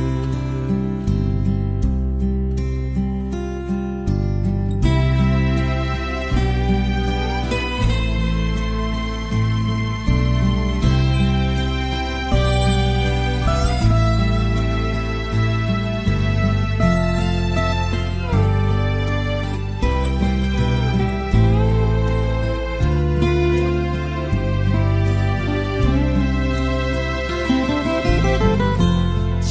อ